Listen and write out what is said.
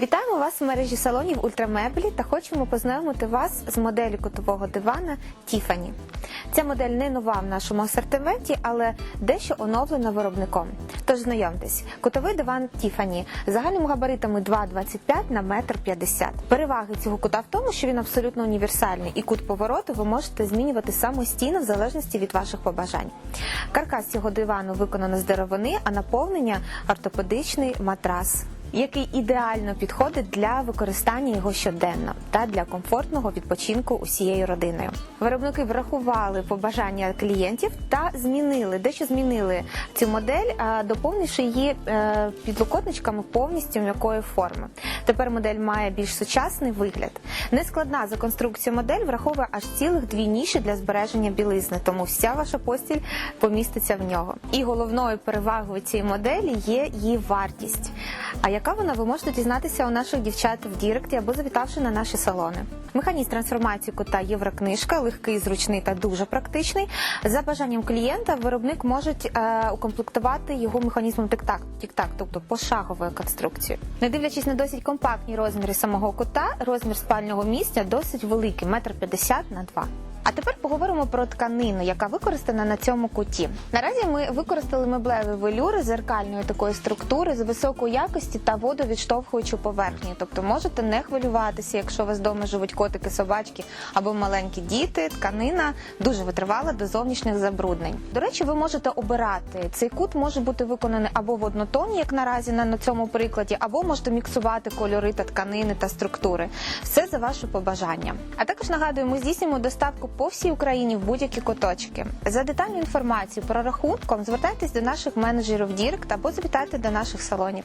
Вітаємо вас в мережі салонів Ультрамеблі та хочемо познайомити вас з моделлю кутового дивана Тіфані. Ця модель не нова в нашому асортименті, але дещо оновлена виробником. Тож знайомтесь, кутовий диван Тіфані з загальними габаритами 2,25 на 1,50 м. Переваги цього кута в тому, що він абсолютно універсальний, і кут повороту ви можете змінювати самостійно в залежності від ваших побажань. Каркас цього дивану виконано з деревини, а наповнення ортопедичний матрас який ідеально підходить для використання його щоденно та для комфортного відпочинку усією родиною. Виробники врахували побажання клієнтів та змінили дещо змінили цю модель, доповнивши її е, підлокотничками повністю м'якої форми. Тепер модель має більш сучасний вигляд. Нескладна за конструкцію модель враховує аж цілих дві ніші для збереження білизни, тому вся ваша постіль поміститься в нього. І головною перевагою цієї моделі є її вартість. А яка вона ви можете дізнатися у наших дівчат в Діректі або завітавши на наші салони? Механізм трансформації кота Єврокнижка, легкий, зручний та дуже практичний. За бажанням клієнта виробник може е, укомплектувати його механізмом тік-так, тік-так, тобто пошаговою конструкцією. Не дивлячись на досить компактні розміри самого кота, розмір спального місця досить великий, метр п'ятдесят на два. А тепер поговоримо про тканину, яка використана на цьому куті. Наразі ми використали меблеві велюри зеркальної такої структури з високої якості та водовідштовхуючу поверхню. Тобто можете не хвилюватися, якщо у вас вдома живуть котики, собачки або маленькі діти. Тканина дуже витривала до зовнішніх забруднень. До речі, ви можете обирати цей кут може бути виконаний або в однотоні, як наразі на, цьому прикладі, або можете міксувати кольори та тканини та структури. Все за ваше побажання. А також нагадую, ми здійснюємо доставку по всій Україні в будь-які куточки. За детальну інформацію про рахунком звертайтесь до наших менеджерів Дірк або завітайте до наших салонів.